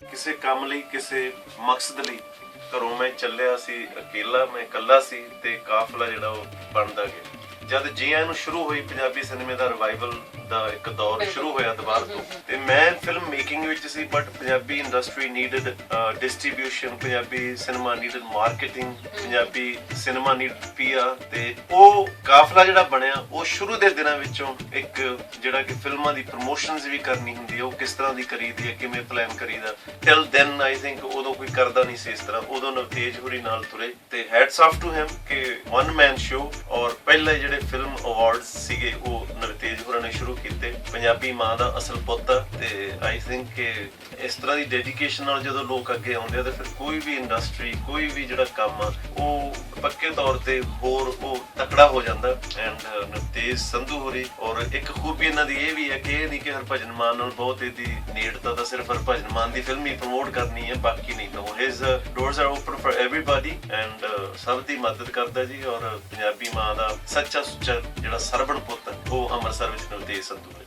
ਕਿਸੇ ਕੰਮ ਲਈ ਕਿਸੇ ਮਕਸਦ ਲਈ ਘਰੋਂ ਮੈਂ ਚੱਲਿਆ ਸੀ ਅਕੇਲਾ ਮੈਂ ਇਕੱਲਾ ਸੀ ਤੇ ਕਾਫਲਾ ਜਿਹੜਾ ਉਹ ਬਣਦਾ ਗਿਆ ਜਦ ਜੀਆਂ ਨੂੰ ਸ਼ੁਰੂ ਹੋਈ ਪੰਜਾਬੀ ਸਿਨੇਮੇ ਦਾ ਰਿਵਾਈਵਲ ਦਾ ਇੱਕ ਦੌਰ। ਸ਼ੁਰੂ ਹੋਇਆ ਦੁਬਾਰਾ ਤੋਂ ਤੇ ਮੈਂ ਫਿਲਮ ਮੇਕਿੰਗ ਵਿੱਚ ਸੀ but Punjabi industry needed distribution Punjabi cinema needed marketing Punjabi cinema need ਪੀਆ ਤੇ ਉਹ ਕਾਫਲਾ ਜਿਹੜਾ ਬਣਿਆ, ਉਹ ਸ਼ੁਰੂ ਦੇ ਦਿਨਾਂ ਵਿੱਚੋਂ ਇੱਕ ਜਿਹੜਾ ਕਿ ਫਿਲਮਾਂ ਦੀ ਪ੍ਰੋਮੋਸ਼ਨਸ ਵੀ ਕਰਨੀ ਹੁੰਦੀ ਹੈ, ਉਹ ਕਿਸ ਤਰ੍ਹਾਂ ਦੀ ਕਰੀਦੀ ਹੈ, ਕਿਵੇਂ ਪਲਾਨ ਕਰੀਦਾ। ਟਿਲ ਦੈਨ ਆਈ ਥਿੰਕ ਉਦੋਂ ਕੋਈ ਕਰਦਾ ਨਹੀਂ ਸੀ ਇਸ ਤਰ੍ਹਾਂ। ਉਦੋਂ ਨਵਤੇਜ ਹੋਰੀ ਨਾਲ ਤੁਰੇ ਤੇ ਹੈਟਸ ਆਫ ਟੂ ਹਿਮ ਕਿ ਵਨ ਮੈਨ ਸ਼ੋ ਔਰ ਪਹਿਲੇ ਜਿਹੜੇ ਫਿਲਮ ਅਵਾਰਡ ਸੀਗੇ, ਉਹ ਨਵਤੇਜ ਹੋਰਾਂ ਨੇ ਸ਼ੁਰੂ ਕੀਤੇ। ਪੰਜਾਬੀ ਮਾਂ ਦਾ ਅਸਲ ਪੁੱਤ ਤੇ ਆਈ ਥਿੰਕ ਕਿ ਇਸ ਤਰ੍ਹਾਂ ਦੀ ਡੈਡੀਕੇਸ਼ਨ ਨਾਲ ਜਦੋਂ ਲੋਕ ਅੱਗੇ ਆਉਂਦੇ ਆ, ਤੇ ਫਿਰ ਕੋਈ ਵੀ ਇੰਡਸਟਰੀ ਕੋਈ ਵੀ ਜਿਹੜਾ ਕੰਮ ਆ, ਉਹ ਪੱਕੇ ਤੌਰ ਤੇ ਹੋਰ ਉਹ ਤਕੜਾ ਹੋ ਜਾਂਦਾ। ਐਂਡ ਨਵਤੇਜ ਸੰਧੂ ਹੋਰੀ, ਔਰ ਇੱਕ ਖੂਬੀ ਇਹਨਾਂ ਦੀ ਇਹ ਵੀ ਹੈ ਕਿ ਇਹ ਨਹੀਂ ਕਿ ਹਰਭਜਨ ਮਾਨ ਨਾਲ ਬਹੁਤ ਇਹਦੀ ਨੇੜਤਾ ਤਾਂ ਸਿਰਫ ਹਰਭਜਨ ਮਾਨ ਦੀ ਫਿਲਮ ਹੀ ਪ੍ਰਮੋਟ ਕਰਨੀ ਹੈ, ਬਾਕੀ ਨਹੀਂ ਤਾਂ his doors are open for everybody and ਸਭ ਦੀ ਮਦਦ ਕਰਦਾ ਜੀ, ਔਰ ਪੰਜਾਬੀ ਮਾਂ ਦਾ ਸੱਚਾ ਸੁੱਚਾ ਜਿਹੜਾ ਸਰਵਣ ਪੁੱਤ ਉਹ ਅੰਮ੍ਰਿਤਸਰ ਵਿੱਚ ਨਵਤੇਜ ਸੰਧੂ ਹੈ